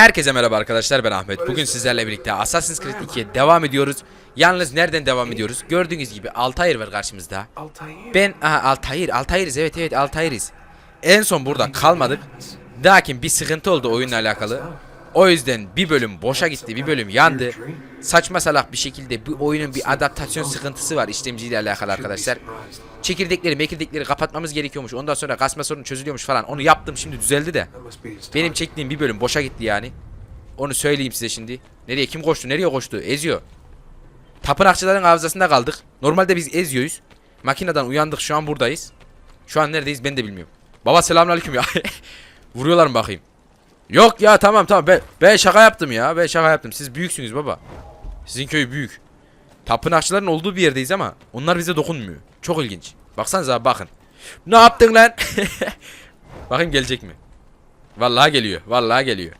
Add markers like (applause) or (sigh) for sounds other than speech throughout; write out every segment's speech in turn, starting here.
Herkese merhaba arkadaşlar ben Ahmet. Bugün sizlerle birlikte Assassin's Creed 2'ye devam ediyoruz. Yalnız nereden devam ediyoruz? Gördüğünüz gibi Altair var karşımızda. Ben aha Altair, Altair'iz evet evet Altair'iz. En son burada kalmadık. Lakin bir sıkıntı oldu oyunla alakalı. O yüzden bir bölüm boşa gitti, bir bölüm yandı. Saçma salak bir şekilde bu oyunun bir adaptasyon sıkıntısı var işlemciyle alakalı arkadaşlar. Çekirdekleri, mekirdekleri kapatmamız gerekiyormuş. Ondan sonra kasma sorunu çözülüyormuş falan. Onu yaptım şimdi düzeldi de. Benim çektiğim bir bölüm boşa gitti yani. Onu söyleyeyim size şimdi. Nereye kim koştu? Nereye koştu? Eziyor. Tapınakçıların hafızasında kaldık. Normalde biz eziyoruz. Makineden uyandık şu an buradayız. Şu an neredeyiz ben de bilmiyorum. Baba selamünaleyküm ya. (laughs) Vuruyorlar mı bakayım? Yok ya tamam tamam ben, ben şaka yaptım ya. Ben şaka yaptım. Siz büyüksünüz baba. Sizin köy büyük. Tapınakçıların olduğu bir yerdeyiz ama onlar bize dokunmuyor. Çok ilginç. Baksanıza bakın. Ne yaptın lan? (laughs) Bakayım gelecek mi? Vallahi geliyor. Vallahi geliyor.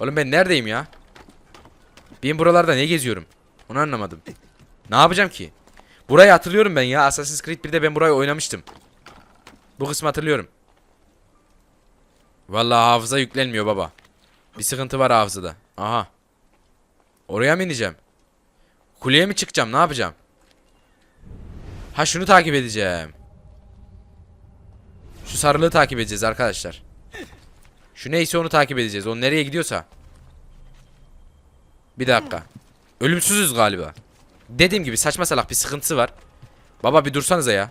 Oğlum ben neredeyim ya? Ben buralarda ne geziyorum? Onu anlamadım. Ne yapacağım ki? Burayı hatırlıyorum ben ya. Assassin's Creed 1'de ben burayı oynamıştım. Bu kısmı hatırlıyorum. Vallahi hafıza yüklenmiyor baba. Bir sıkıntı var hafızada. Aha. Oraya mı ineceğim? Kuleye mi çıkacağım? Ne yapacağım? Ha şunu takip edeceğim. Şu sarılığı takip edeceğiz arkadaşlar. Şu neyse onu takip edeceğiz. O nereye gidiyorsa. Bir dakika. Ölümsüzüz galiba. Dediğim gibi saçma salak bir sıkıntısı var. Baba bir dursanıza ya.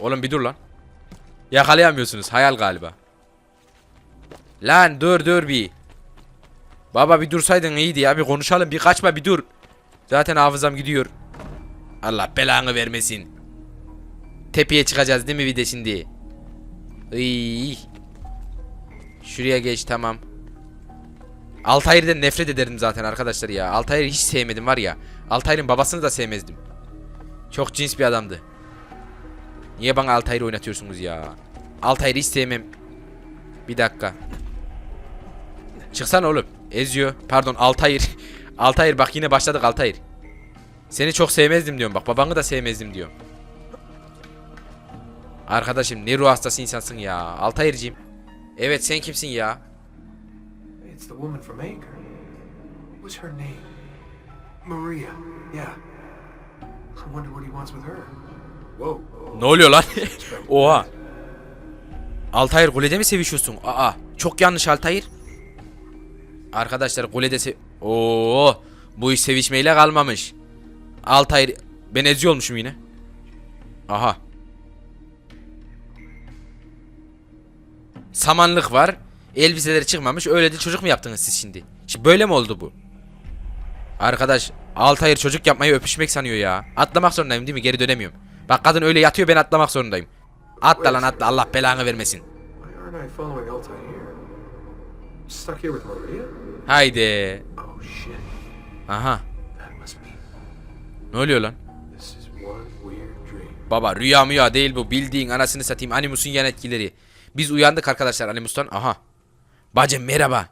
Oğlum bir dur lan. Yakalayamıyorsunuz. Hayal galiba. Lan dur dur bir. Baba bir dursaydın iyiydi ya. Bir konuşalım. Bir kaçma bir dur. Zaten hafızam gidiyor. Allah belanı vermesin. Tepeye çıkacağız değil mi bir de şimdi? Iy. Şuraya geç tamam. Altair'den nefret ederim zaten arkadaşlar ya. Altair'i hiç sevmedim var ya. Altair'in babasını da sevmezdim. Çok cins bir adamdı. Niye bana Altair'i oynatıyorsunuz ya? Altair'i hiç sevmem. Bir dakika. Çıksana oğlum. Eziyor. Pardon Altair. (laughs) Altair bak yine başladık Altair. Seni çok sevmezdim diyorum bak. Babanı da sevmezdim diyorum. Arkadaşım ne ruh hastası insansın ya. Altair'cim. Evet sen kimsin ya? It's the woman from Acre. What's her name? Maria. Yeah. I wonder what he wants with her. Whoa. Ne oluyor lan? (laughs) Oha. Altair kulede mi sevişiyorsun? Aa, çok yanlış Altair. Arkadaşlar kulede se... Oo, bu iş sevişmeyle kalmamış. Altair ben eziyor yine. Aha. Samanlık var. Elbiseleri çıkmamış. Öyle de çocuk mu yaptınız siz şimdi? Şimdi böyle mi oldu bu? Arkadaş Altair çocuk yapmayı öpüşmek sanıyor ya. Atlamak zorundayım değil mi? Geri dönemiyorum. Bak kadın öyle yatıyor ben atlamak zorundayım. Atla lan atla Allah belanı vermesin. Why aren't I following Altair? Stuck here with Maria? Haydi. Aha. Ne oluyor lan? Baba rüya müya değil bu. Bildiğin anasını satayım Animus'un yan etkileri. Biz uyandık arkadaşlar Animus'tan. Aha. Bacım merhaba.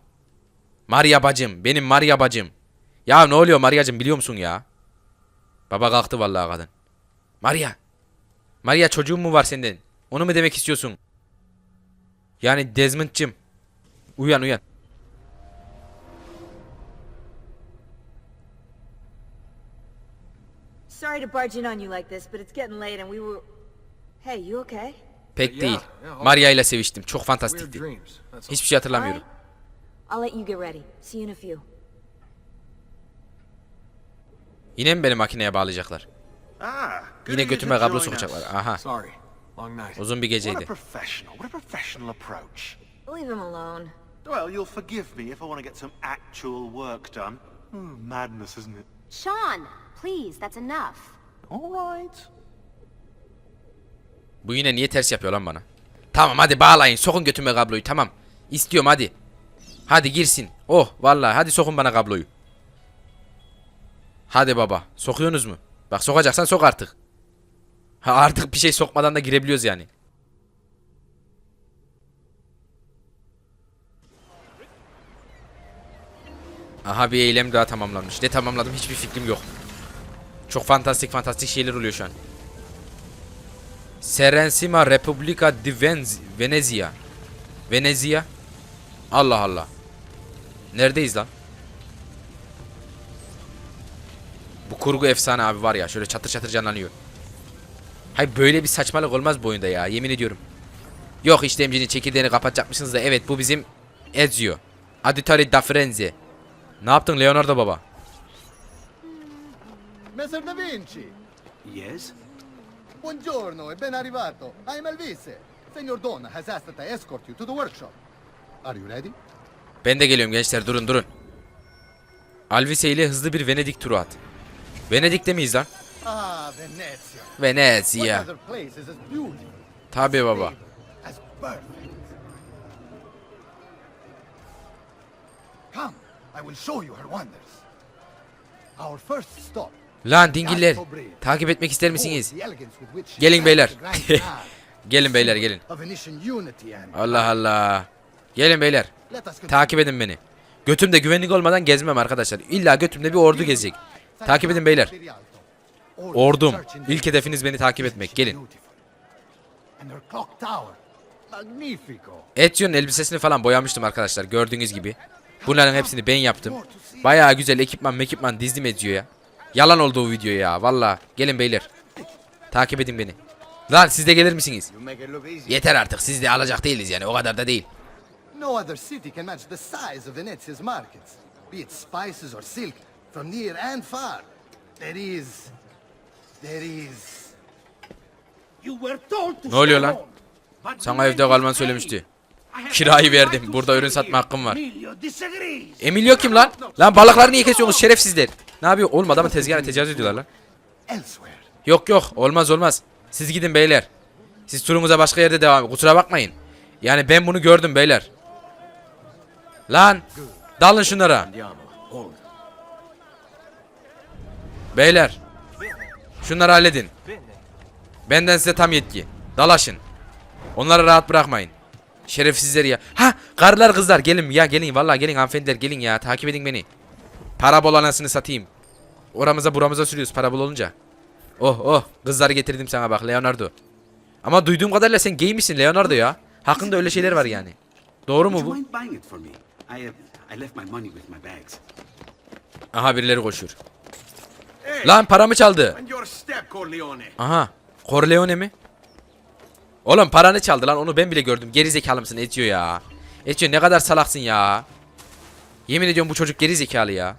Maria bacım. Benim Maria bacım. Ya ne oluyor Maria'cım biliyor musun ya? Baba kalktı vallahi kadın. Maria. Maria çocuğun mu var senden? Onu mu demek istiyorsun? Yani Desmond'cım. Uyan uyan. Sorry to barge in on you like this, but it's getting late and we were. Hey, you okay? Pek değil. Maria ile seviştim. Çok fantastikti. dreams. That's all. Hiçbir şey hatırlamıyorum. I'll let you get ready. See you in a few. Yine mi beni makineye bağlayacaklar? Ah, good Yine götüme kablo sokacaklar. Aha. Sorry. Long night. Uzun bir What a geceydi. professional. What a professional approach. Leave him alone. Well, you'll forgive me if I want to get some actual work done. Hmm, madness, isn't it? Sean, please, that's enough. All right. Bu yine niye ters yapıyor lan bana? Tamam hadi bağlayın. Sokun götüme kabloyu. Tamam. İstiyorum hadi. Hadi girsin. Oh vallahi hadi sokun bana kabloyu. Hadi baba. Sokuyorsunuz mu? Bak sokacaksan sok artık. Ha artık bir şey sokmadan da girebiliyoruz yani. Aha bir eylem daha tamamlanmış. Ne tamamladım hiçbir fikrim yok. Çok fantastik fantastik şeyler oluyor şu an. Serenissima Repubblica di Venz- Venezia. Venezia. Allah Allah. Neredeyiz lan? Bu kurgu efsane abi var ya şöyle çatır çatır canlanıyor. Hayır böyle bir saçmalık olmaz bu oyunda ya yemin ediyorum. Yok işlemcinin çekirdeğini kapatacakmışsınız da evet bu bizim Ezio. Auditore da Frenzy. Ne yaptın Leonardo baba? Messer Da Vinci! Yes? Buongiorno e ben arrivato. I'm Elvise. Signor Donna has asked that I escort you to the workshop. Are you ready? Ben de geliyorum gençler durun durun. Alvise ile hızlı bir Venedik turu at. Venedik'te miyiz lan? Ah, Venezia. What Venezia. other place is as beautiful, Tabi baba. as perfect? Come, I will show you her wonders. Our first stop. Lan dingiller. Takip etmek ister misiniz? Gelin beyler. (laughs) Gelin beyler gelin. Allah Allah. Gelin beyler. Takip edin beni. Götümde güvenlik olmadan gezmem arkadaşlar. İlla götümde bir ordu gezecek. Takip edin beyler. Ordum. İlk hedefiniz beni takip etmek. Gelin. Ezio'nun elbisesini falan boyamıştım arkadaşlar gördüğünüz gibi. Bunların hepsini ben yaptım. Bayağı güzel ekipman mekipman dizdim Ezio'ya. Yalan oldu o video ya valla. Gelin beyler. Takip edin beni. Lan siz de gelir misiniz? Yeter artık siz de alacak değiliz yani o kadar da değil. No other city can match the size of Venezia's markets. Be it spices or silk, from near and far. There is... There is... You were told to Ne oluyor lan? Sana evde to söylemişti. Kirayı verdim. Burada ürün satma hakkım var. Emilio kim lan? Lan balıkları niye kesiyorsunuz şerefsizler? Ne yapıyor? Oğlum adamın tezgahına tecavüz ediyorlar lan. Yok yok olmaz olmaz. Siz gidin beyler. Siz turunuza başka yerde devam edin. Kusura bakmayın. Yani ben bunu gördüm beyler. Lan dalın şunlara. Beyler. Şunları halledin. Benden size tam yetki. Dalaşın. Onları rahat bırakmayın. Şerefsizler ya. Ha karılar kızlar gelin ya gelin vallahi gelin hanımefendiler gelin ya takip edin beni. Para bol anasını satayım. Oramıza buramıza sürüyoruz para bol olunca. Oh oh kızları getirdim sana bak Leonardo. Ama duyduğum kadarıyla sen gay misin Leonardo ya? Hakkında öyle şeyler var yani. Doğru mu bu? uh. Aha birileri koşuyor. Lan paramı çaldı. Aha. Corleone mi? Oğlum paranı çaldı lan onu ben bile gördüm. Geri zekalı mısın Ezio ya? Ezio ne kadar salaksın ya. Yemin ediyorum bu çocuk geri zekalı ya.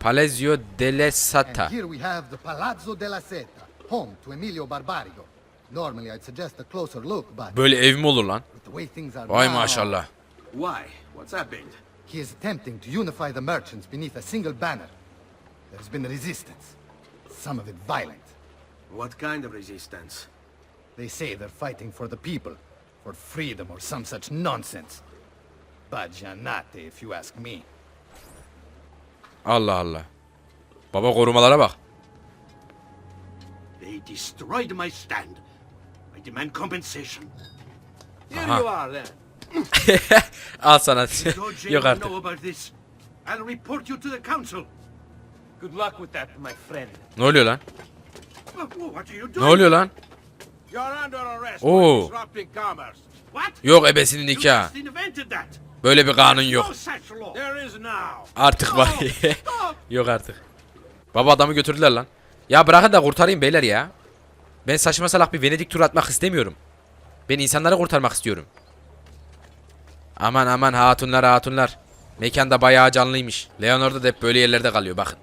Palazzo delle And Sata. here we have the Palazzo della Seta, home to Emilio Barbarigo. Normally I'd suggest a closer look, but Böyle ev mi olur lan? Vay maşallah. Why? What's happened? He is attempting to unify the merchants beneath a single banner. There's been resistance, some of it violent. What kind of resistance? They say they're fighting for the people, for freedom or some such nonsense. Baggianate, if you ask me. Allah Allah. Baba korumalara bak. They destroyed my stand. I demand compensation. Here Aha. you are, then. (laughs) Al sana. Yok artık. know about this. I'll report you to the council. Good luck with that, my friend. Ne oluyor lan? What are you Ne doing? oluyor lan? You're under arrest Oo. Yok ebesinin You nikahı. Böyle bir kanun yok. Artık var. Stop, (laughs) stop. Yok artık. Baba adamı götürdüler lan. Ya bırakın da kurtarayım beyler ya. Ben saçma salak bir Venedik turu atmak istemiyorum. Ben insanları kurtarmak istiyorum. Aman aman hatunlar hatunlar. Mekanda bayağı canlıymış. Leonardo da hep böyle yerlerde kalıyor bakın.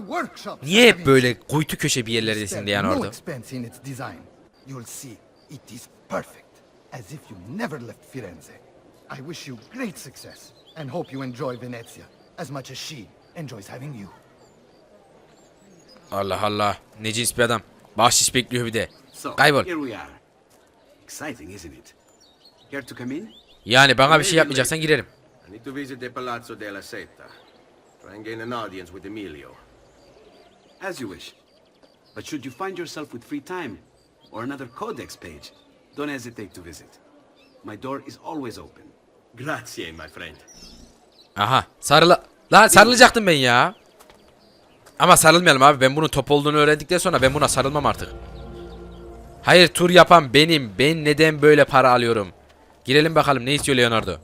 Workshop. Niye hep böyle kuytu köşe bir yerlerdesin Leonardo? as if you never left Firenze. I wish you great success and hope you enjoy Venezia as much as she enjoys having you. Allah Allah. Ne cins bir adam. Bahşiş bekliyor bir de. So Kaybol. here we are. Exciting, isn't it? Care to come in? Yani bana bir şey yapmayacaksan girerim. I need to visit the Palazzo della Seta. Try and gain an audience with Emilio. As you wish. But should you find yourself with free time or another codex page, don't hesitate to visit. My door is always open. Grazie, my friend. Aha sarıla... Lan sarılacaktım ben ya. Ama sarılmayalım abi. Ben bunun top olduğunu öğrendikten sonra ben buna sarılmam artık. Hayır tur yapan benim. Ben neden böyle para alıyorum? Girelim bakalım ne istiyor Leonardo?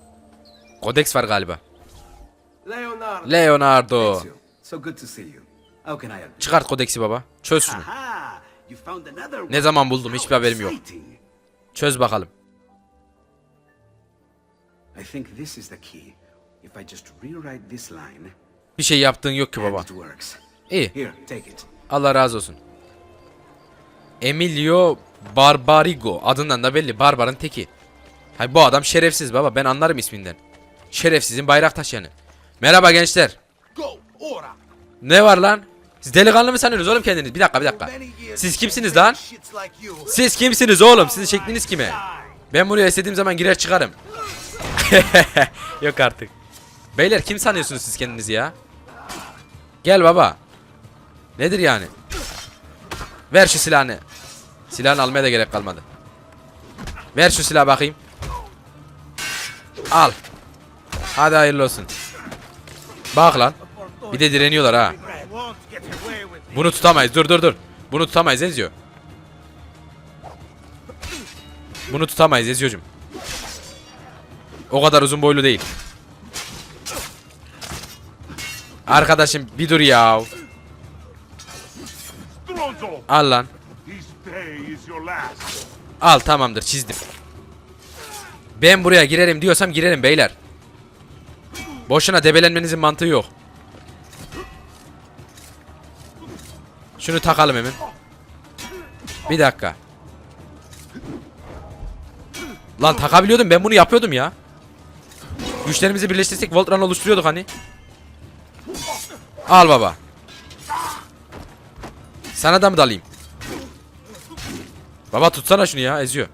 Kodeks var galiba. Leonardo. Leonardo. So good to see you. How can I help you? Çıkart kodeksi baba. Çöz şunu. Ne zaman buldum hiçbir haberim yok. Çöz bakalım. I think this is the key. If I just rewrite this line, Bir şey yaptığın yok ki baba. İyi. Here, take it. Allah razı olsun. Emilio Barbarigo adından da belli barbarın teki. Hay bu adam şerefsiz baba ben anlarım isminden. Şerefsizin bayrak taşıyanı. Merhaba gençler. Ne var lan? Siz delikanlı mı sanıyorsunuz oğlum kendiniz? Bir dakika bir dakika. Siz kimsiniz lan? Siz kimsiniz oğlum? Sizin şekliniz kime? Ben buraya istediğim zaman girer çıkarım. (laughs) Yok artık. Beyler kim sanıyorsunuz siz kendinizi ya? Gel baba. Nedir yani? Ver şu silahını. Silahını almaya da gerek kalmadı. Ver şu silahı bakayım. Al. Hadi hayırlı olsun. Bak lan. Bir de direniyorlar ha. Bunu tutamayız. Dur dur dur. Bunu tutamayız Ezio. Bunu tutamayız Ezio'cum. O kadar uzun boylu değil. Arkadaşım bir dur ya. Al lan. Al tamamdır çizdim. Ben buraya girerim diyorsam girerim beyler. Boşuna debelenmenizin mantığı yok. Şunu takalım hemen. Bir dakika. Lan takabiliyordum ben bunu yapıyordum ya. Güçlerimizi birleştirsek Voltron oluşturuyorduk hani. Al baba. Sana da mı dalayım? Baba tutsana şunu ya eziyor.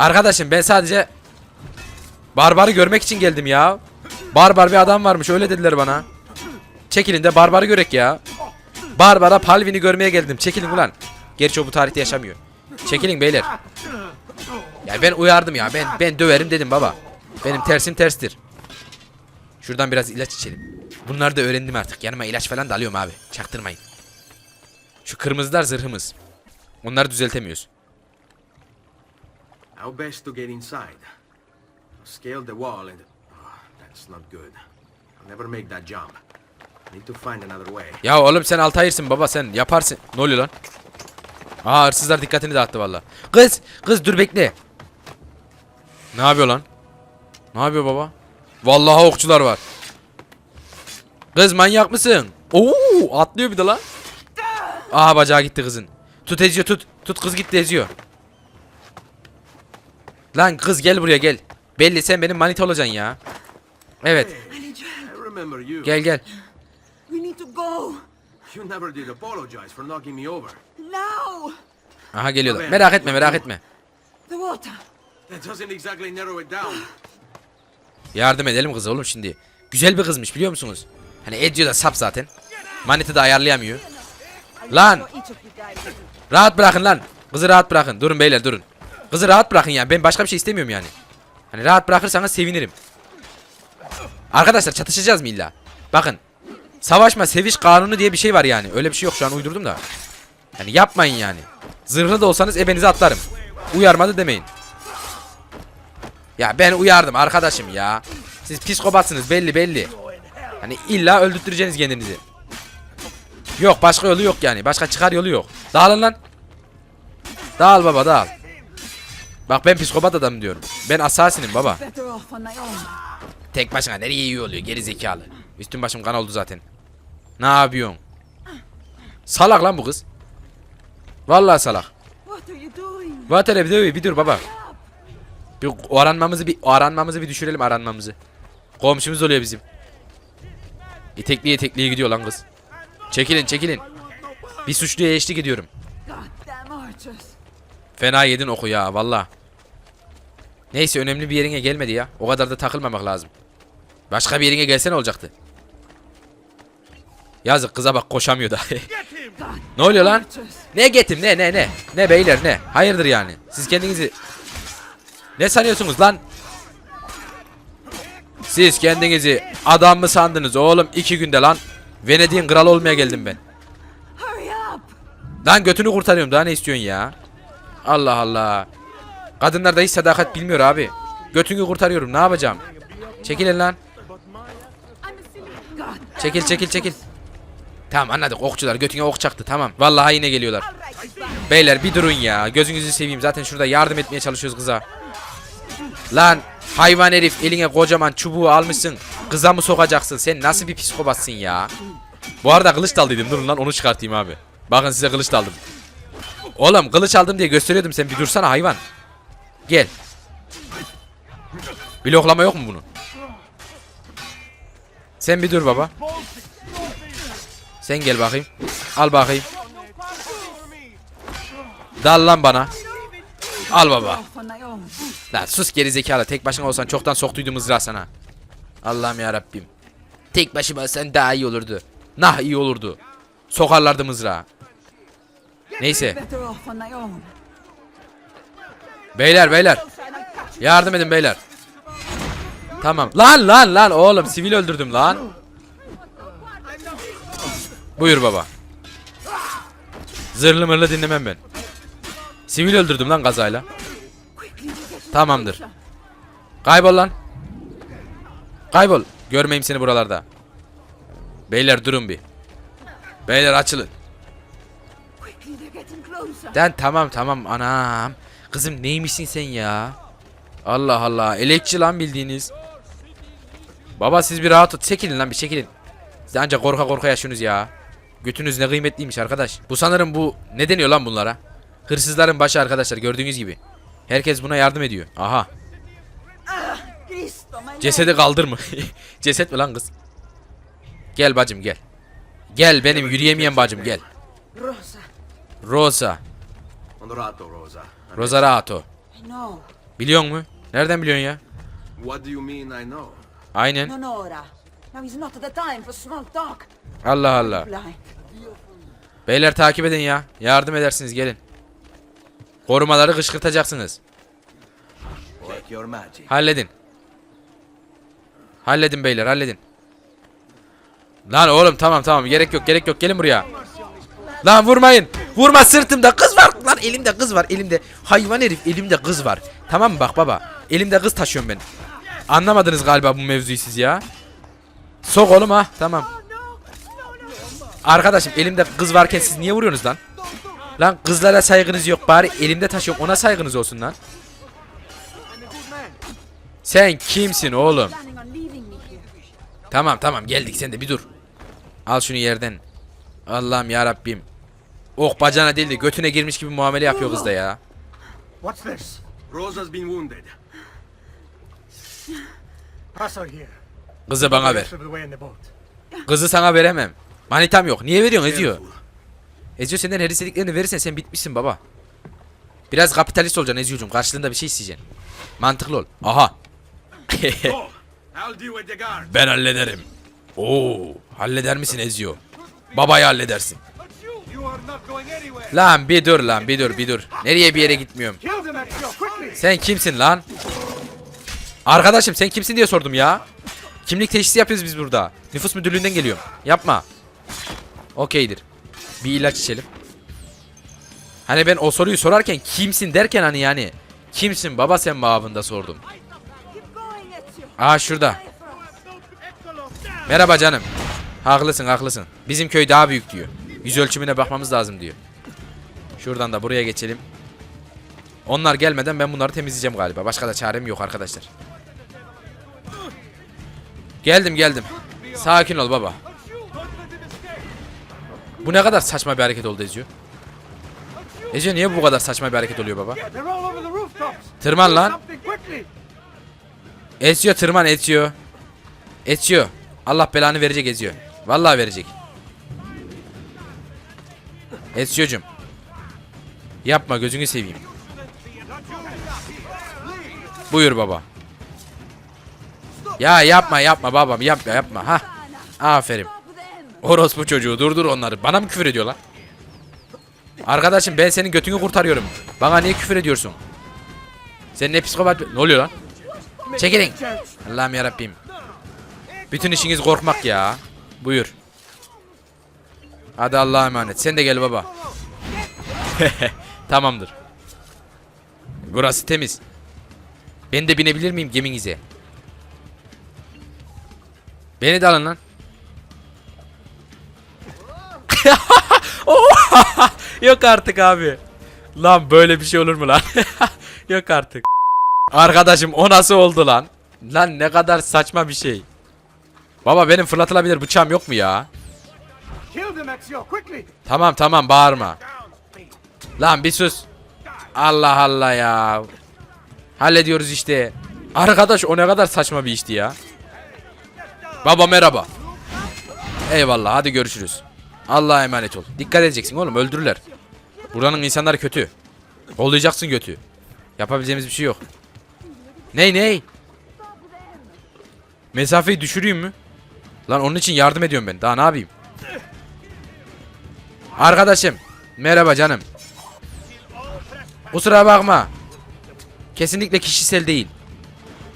Arkadaşım ben sadece Barbarı görmek için geldim ya. Barbar bir adam varmış öyle dediler bana. Çekilin de Barbarı görek ya. Barbara Palvin'i görmeye geldim. Çekilin ulan. Gerçi o bu tarihte yaşamıyor. Çekilin beyler. Ya ben uyardım ya. Ben ben döverim dedim baba. Benim tersim terstir. Şuradan biraz ilaç içelim. Bunları da öğrendim artık. Yanıma ilaç falan da alıyorum abi. Çaktırmayın. Şu kırmızılar zırhımız. Onları düzeltemiyoruz. How best to get inside? Scale the wall and... Oh, that's not good. I'll never make that jump. Need to find another way. Ya oğlum sen Altayır'sın baba sen yaparsın. Ne oluyor lan? Aa hırsızlar dikkatini dağıttı valla. Kız kız dur bekle. Ne yapıyor lan? Ne yapıyor baba? Vallahi okçular var. Kız manyak mısın? Oo atlıyor bir de lan. Aha bacağı gitti kızın. Tut eziyor tut. Tut kız gitti eziyor. Lan kız gel buraya gel. Belli sen benim manita olacaksın ya. Evet gel gel. We need to go. You never did apologize for knocking me over. Now. Aha geliyorlar. Merak etme merak etme. Yardım edelim kıza oğlum şimdi. Güzel bir kızmış biliyor musunuz? Hani Ezio da sap zaten. Manita da ayarlayamıyor. Lan! Rahat bırakın lan. Kızı rahat bırakın. Durun beyler durun. Kızı rahat bırakın yani. Ben başka bir şey istemiyorum yani. Hani rahat bırakırsanız sevinirim. Arkadaşlar çatışacağız mı illa? Bakın. Savaşma seviş kanunu diye bir şey var yani. Öyle bir şey yok şu an uydurdum da. Yani yapmayın yani. Zırhlı da olsanız ebenize atlarım. Uyarmadı demeyin. Ya ben uyardım arkadaşım ya. Siz psikopatsınız belli belli. Hani illa öldürteceksiniz kendinizi. Yok başka yolu yok yani. Başka çıkar yolu yok. Dağılın lan. Dağıl baba dağıl. Bak ben psikopat adam diyorum. Ben asasinim baba. Tek başına nereye iyi oluyor geri zekalı. Üstüm başım kan oldu zaten. Ne yapıyorsun? Salak lan bu kız. Vallahi salak. What are you doing? Bir dur baba. Bir aranmamızı bir aranmamızı bir düşürelim aranmamızı. Komşumuz oluyor bizim. İtekliye itekliye gidiyor lan kız. Çekilin çekilin. Bir suçluya eşlik ediyorum. Fena yedin oku ya valla. Neyse önemli bir yerine gelmedi ya. O kadar da takılmamak lazım. Başka bir yerine gelse ne olacaktı? Yazık kıza bak koşamıyor da. (laughs) ne oluyor lan? Ne getim ne ne ne? Ne beyler ne? Hayırdır yani? Siz kendinizi ne sanıyorsunuz lan? Siz kendinizi adam mı sandınız oğlum iki günde lan? Venedik'in kralı olmaya geldim ben. Lan götünü kurtarıyorum daha ne istiyorsun ya? Allah Allah. Kadınlar da hiç sadakat bilmiyor abi. Götünü kurtarıyorum ne yapacağım? Çekilin lan. Çekil çekil çekil. Tamam anladık okçular götüne ok çaktı tamam. Vallahi yine geliyorlar. Beyler bir durun ya. Gözünüzü seveyim zaten şurada yardım etmeye çalışıyoruz kıza. Lan hayvan herif eline kocaman çubuğu almışsın. Kıza mı sokacaksın? Sen nasıl bir psikopatsın ya? Bu arada kılıç daldıydım. Durun lan onu çıkartayım abi. Bakın size kılıç daldım. Oğlum kılıç aldım diye gösteriyordum sen bir dursana hayvan. Gel. Bloklama yok mu bunun? Sen bir dur baba. Sen gel bakayım. Al bakayım. Dal lan bana. Al baba. Lan sus geri zekalı. Tek başına olsan çoktan soktuydum mızrağı sana. Allah'ım ya Rabbim. Tek başıma sen daha iyi olurdu. Nah iyi olurdu. Sokarlardı mızrağı. Neyse. Beyler beyler. Yardım edin beyler. Tamam. Lan lan lan oğlum sivil öldürdüm lan. Buyur baba. Zırlı mırlı dinlemem ben. Sivil öldürdüm lan kazayla. Tamamdır. Kaybol lan. Kaybol. Görmeyeyim seni buralarda. Beyler durun bir. Beyler açılın. Den tamam tamam anam. Kızım neymişsin sen ya? Allah Allah. Elekçi lan bildiğiniz. Baba siz bir rahat ol. Çekilin lan bir çekilin. Siz ancak korka korka yaşıyorsunuz ya. Götünüz ne kıymetliymiş arkadaş. Bu sanırım bu ne deniyor lan bunlara? Hırsızların başı arkadaşlar gördüğünüz gibi. Herkes buna yardım ediyor. Aha. Cesedi kaldır mı? (laughs) Ceset mi lan kız? Gel bacım gel. Gel benim yürüyemeyen bacım gel. Rosa. Rosa. Rosa. Rosarato. No. Biliyor mu? Nereden biliyorsun ya? What do you mean I know? Aynen. Nora. Now is not the time for small talk. Allah Allah. Beyler takip edin ya. Yardım edersiniz gelin. Korumaları kışkırtacaksınız. Halledin. Halledin beyler halledin. Lan oğlum tamam tamam gerek yok gerek yok gelin buraya. Lan vurmayın. Vurma sırtımda kız var. Lan elimde kız var elimde. Hayvan herif elimde kız var. Tamam mı bak baba. Elimde kız taşıyorum ben. Anlamadınız galiba bu mevzuyu siz ya. Sok oğlum ha tamam. Arkadaşım elimde kız varken siz niye vuruyorsunuz lan? Lan kızlara saygınız yok bari elimde taşıyorum ona saygınız olsun lan. Sen kimsin oğlum? Tamam tamam geldik sen de bir dur. Al şunu yerden. Allah'ım ya Rabbim. Ok bacana değil de götüne girmiş gibi muamele yapıyor kız da ya. What's this? Rosa's been wounded. Pass her here. Kızı bana ver. Kızı sana veremem. Manitam yok. Niye veriyorsun Ezio? Ezio senden her istediklerini verirsen sen bitmişsin baba. Biraz kapitalist olacaksın Ezio'cum. Karşılığında bir şey isteyeceksin. Mantıklı ol. Aha. (laughs) Guard. ben hallederim. Oo, halleder misin Ezio? Babayı halledersin. Lan bir dur lan bir dur bir dur. Nereye bir yere gitmiyorum. Sen kimsin lan? Arkadaşım sen kimsin diye sordum ya. Kimlik teşhisi yapıyoruz biz burada. Nüfus müdürlüğünden geliyorum. Yapma. Okeydir. Bir ilaç içelim. Hani ben o soruyu sorarken kimsin derken hani yani. Kimsin baba sen babında sordum. Aa şurada. Merhaba canım. Haklısın haklısın. Bizim köy daha büyük diyor. Yüz ölçümüne bakmamız lazım diyor. Şuradan da buraya geçelim. Onlar gelmeden ben bunları temizleyeceğim galiba. Başka da çarem yok arkadaşlar. Geldim geldim. Sakin ol baba. Bu ne kadar saçma bir hareket oldu Ezio. Ezio niye bu kadar saçma bir hareket oluyor baba? Tırman lan. Ezio tırman Ezio. Ezio. Allah belanı verecek Ezio. Vallahi verecek. Ezio'cum. Yapma gözünü seveyim. Buyur baba. Ya yapma yapma babam yapma yapma ha. Aferin. Orospu çocuğu durdur onları. Bana mı küfür ediyorlar? Arkadaşım ben senin götünü kurtarıyorum. Bana niye küfür ediyorsun? Sen ne psikopat... Ne oluyor lan? Çekilin. Allah'ım yarabbim. Bütün işiniz korkmak ya. Buyur. Hadi Allah'a emanet. Sen de gel baba. (laughs) Tamamdır. Burası temiz. Ben de binebilir miyim geminize? Beni de alın lan. (laughs) Yok artık abi. Lan böyle bir şey olur mu lan? (laughs) Yok artık. Arkadaşım o nasıl oldu lan? Lan ne kadar saçma bir şey. Baba benim fırlatılabilir bıçağım yok mu ya? Tamam tamam bağırma. Lan bir sus. Allah Allah ya. Hallediyoruz işte. Arkadaş o ne kadar saçma bir işti ya. Baba merhaba. Eyvallah hadi görüşürüz. Allah'a emanet ol. Dikkat edeceksin oğlum öldürürler. Buranın insanları kötü. Kollayacaksın götü. Yapabileceğimiz bir şey yok. Ney ney? Mesafeyi düşüreyim mü? Lan onun için yardım ediyorum ben. Daha ne yapayım? Arkadaşım. Merhaba canım. Kusura bakma. Kesinlikle kişisel değil.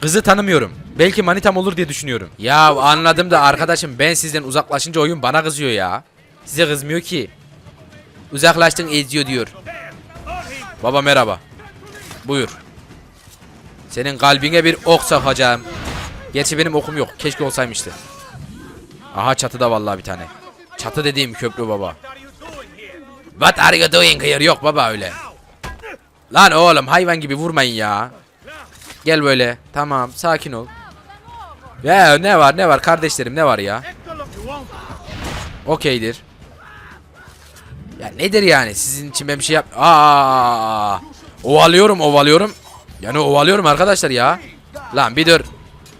Kızı tanımıyorum. Belki manitam olur diye düşünüyorum. Ya anladım da arkadaşım ben sizden uzaklaşınca oyun bana kızıyor ya. Size kızmıyor ki. Uzaklaştın eziyor diyor. Baba merhaba. Buyur. Senin kalbine bir ok sokacağım. Gerçi benim okum yok. Keşke olsaymıştı. Aha çatıda vallahi bir tane. Çatı dediğim köprü baba. What are you doing here? Yok baba öyle. Lan oğlum hayvan gibi vurmayın ya. Gel böyle. Tamam sakin ol. Ya ne var ne var kardeşlerim ne var ya? Okeydir. Ya nedir yani sizin için ben bir şey yap... Aa, ovalıyorum ovalıyorum. Yani ovalıyorum arkadaşlar ya. Lan bir dur.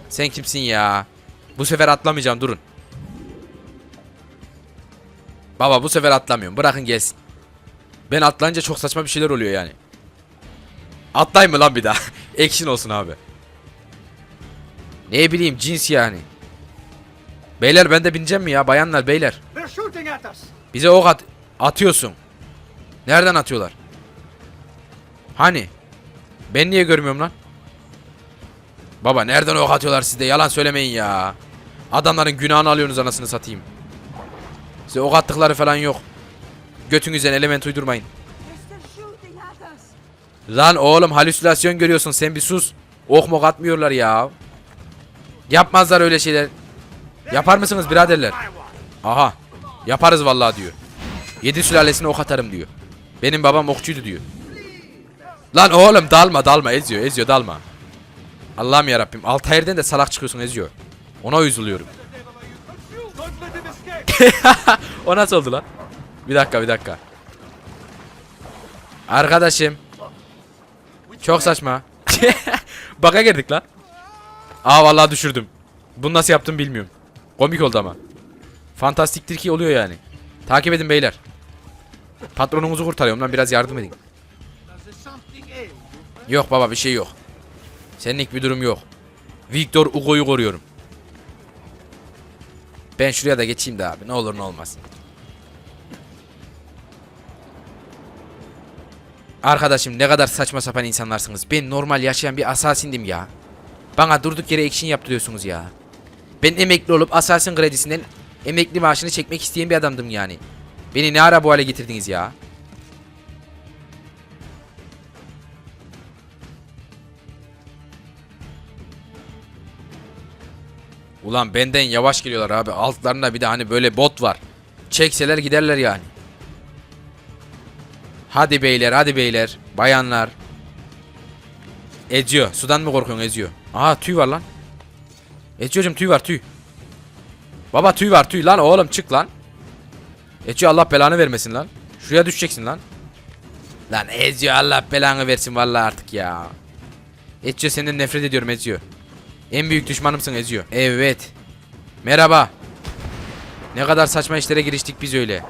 Sen kimsin ya? Bu sefer atlamayacağım durun. Baba bu sefer atlamıyorum. Bırakın gelsin. Ben atlayınca çok saçma bir şeyler oluyor yani. Atlayayım mı lan bir daha? (laughs) Action olsun abi. Ne bileyim cins yani. Beyler ben de bineceğim mi ya? Bayanlar beyler. Bize ok at atıyorsun. Nereden atıyorlar? Hani? Ben niye görmüyorum lan? Baba nereden ok atıyorlar sizde? Yalan söylemeyin ya. Adamların günahını alıyorsunuz anasını satayım. Size ok attıkları falan yok. Götünüzden element uydurmayın. Lan oğlum halüsinasyon görüyorsun sen bir sus. Ok mok atmıyorlar ya. Yapmazlar öyle şeyler. Yapar mısınız biraderler? Aha. Yaparız vallahi diyor. Yedi sülalesine ok atarım diyor. Benim babam okçuydu diyor. Lan oğlum dalma dalma eziyor eziyor dalma. Allah'ım yarabbim Altayır'den de salak çıkıyorsun eziyor. Ona üzülüyorum. (laughs) o nasıl oldu lan? Bir dakika bir dakika. Arkadaşım. Çok saçma. (laughs) Baka girdik lan. Aa vallahi düşürdüm. Bunu nasıl yaptım bilmiyorum. Komik oldu ama. Fantastiktir ki oluyor yani. Takip edin beyler. Patronunuzu kurtarıyorum lan biraz yardım edin. Yok baba bir şey yok. Senlik bir durum yok. Victor Hugo'yu koruyorum. Ben şuraya da geçeyim de abi ne olur ne olmaz. Arkadaşım ne kadar saçma sapan insanlarsınız. Ben normal yaşayan bir asasindim ya. Bana durduk yere action yaptırıyorsunuz ya. Ben emekli olup Assassin kredisinden emekli maaşını çekmek isteyen bir adamdım yani. Beni ne ara bu hale getirdiniz ya? Ulan benden yavaş geliyorlar abi. Altlarında bir de hani böyle bot var. Çekseler giderler yani. Hadi beyler hadi beyler. Bayanlar. Eziyor. Sudan mı korkuyorsun Eziyor? Aha tüy var lan. Ezio'cum tüy var tüy. Baba tüy var tüy lan oğlum çık lan. Ezio Allah belanı vermesin lan. Şuraya düşeceksin lan. Lan Ezio Allah belanı versin vallahi artık ya. Ezio senden nefret ediyorum Ezio. En büyük düşmanımsın Ezio. Evet. Merhaba. Ne kadar saçma işlere giriştik biz öyle.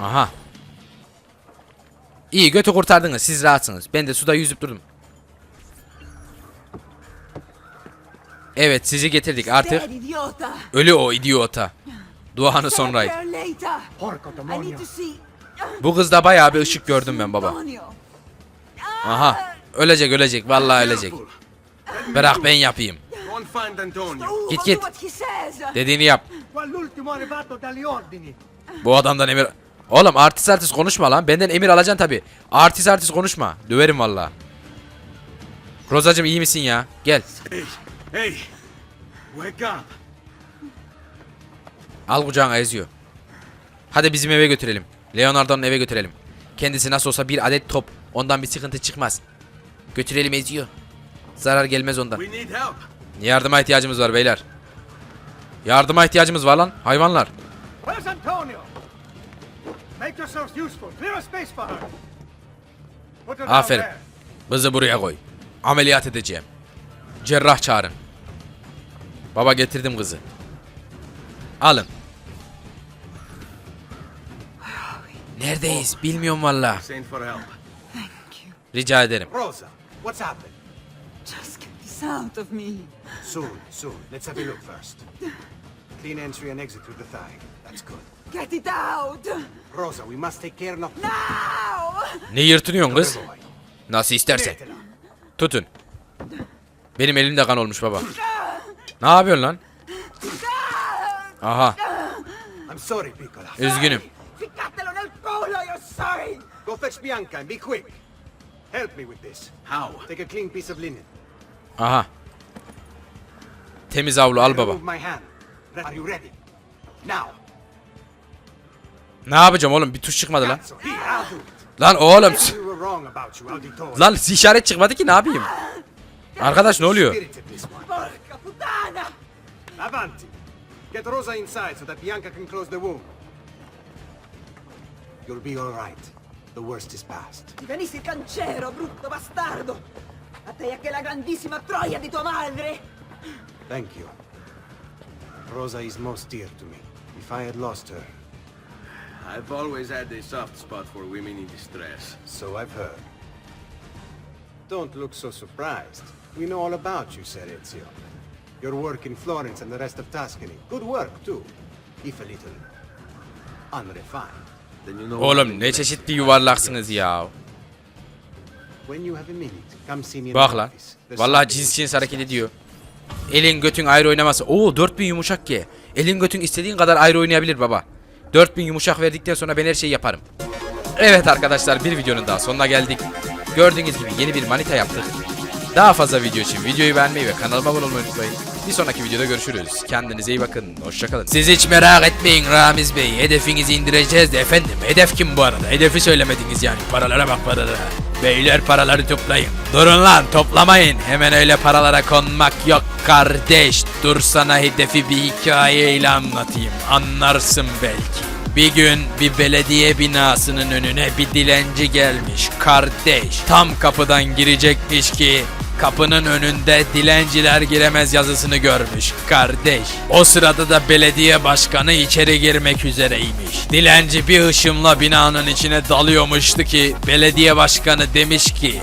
Aha. İyi götü kurtardınız. Siz rahatsınız. Ben de suda yüzüp durdum. Evet sizi getirdik artık. Ölü o idiota. Duanı sonra. Get there later. Porco I demonio! need to see Bu kızda bayağı bir ışık gördüm ben baba. Aha. Ölecek ölecek. Vallahi ölecek. Bırak ben yapayım. Oh, Git, git. Dediğini yap. Bu adamdan emir... Oğlum artist artist konuşma lan. Benden emir alacaksın tabi. Artist artist konuşma. Döverim valla. Rozacım iyi misin ya? Gel. Hey, hey, wake up. Al kucağına eziyor. Hadi bizim eve götürelim. Leonardo'nun eve götürelim. Kendisi nasıl olsa bir adet top. Ondan bir sıkıntı çıkmaz. Götürelim eziyor. Zarar gelmez ondan. Yardıma ihtiyacımız var beyler. Yardıma ihtiyacımız var lan hayvanlar. Where's Antonio? Make yourselves useful. Clear a space for her. Put her down Aferin. there. Kızı buraya koy. Ameliyat edeceğim. Cerrah çağırın. Baba getirdim kızı. Alın. Neredeyiz? Bilmiyorum valla. Send for help. Rica ederim. Rosa, what's happened? Just get this out of me. Soon, soon. Let's have a look first. Clean entry and exit through the thigh. That's good. Get it out! Rosa, we must take care not Now! Ne yırtınıyorsun kız? Nasıl istersen. Tutun. Benim elimde kan olmuş baba. Ne yapıyorsun lan? Aha. I'm sorry, Piccola. Üzgünüm. Ficatelo nel culo, you're sorry! Go fetch Bianca and be quick. Help me with this. How? Take a clean piece of linen. Aha. Temiz avlu al baba. Remove my hand. Are you ready? Now. Ne yapacağım oğlum? Bir tuş çıkmadı lan. Lan oğlum. Lan işaret çıkmadı ki ne yapayım? Arkadaş ne oluyor? Avanti. Get Rosa inside so that Bianca can close the wound. You'll be all right. The worst is past. Ti venissi cancero, brutto bastardo! A te e a che la grandissima troia di tua madre! Thank you. Rosa is most dear to me. If I had lost her, I've always had a soft spot for women in distress. so I've heard. Don't look so surprised. We know all about you, Ser Ezio. Your work in Florence and the rest of Tuscany. Good work, too. If a little unrefined. Then you know Oğlum ne çeşit bir yuvarlaksınız ya. When you have a minute, come see me in Bak lan. Vallahi cins cins hareket ediyor. Elin götün ayrı oynaması. Oo 4000 yumuşak ki. Elin götün istediğin kadar ayrı oynayabilir baba. 4000 yumuşak verdikten sonra ben her şeyi yaparım. Evet arkadaşlar bir videonun daha sonuna geldik. Gördüğünüz gibi yeni bir manita yaptık. Daha fazla video için videoyu beğenmeyi ve kanalıma abone olmayı unutmayın. Bir sonraki videoda görüşürüz. Kendinize iyi bakın. Hoşçakalın. Siz hiç merak etmeyin Ramiz Bey. Hedefinizi indireceğiz de efendim. Hedef kim bu arada? Hedefi söylemediniz yani. Paralara bak paralara. Beyler paraları toplayın. Durun lan toplamayın. Hemen öyle paralara konmak yok kardeş. Dur sana hedefi bir hikayeyle anlatayım. Anlarsın belki. Bir gün bir belediye binasının önüne bir dilenci gelmiş kardeş. Tam kapıdan girecekmiş ki kapının önünde dilenciler giremez yazısını görmüş kardeş. O sırada da belediye başkanı içeri girmek üzereymiş. Dilenci bir ışımla binanın içine dalıyormuştu ki belediye başkanı demiş ki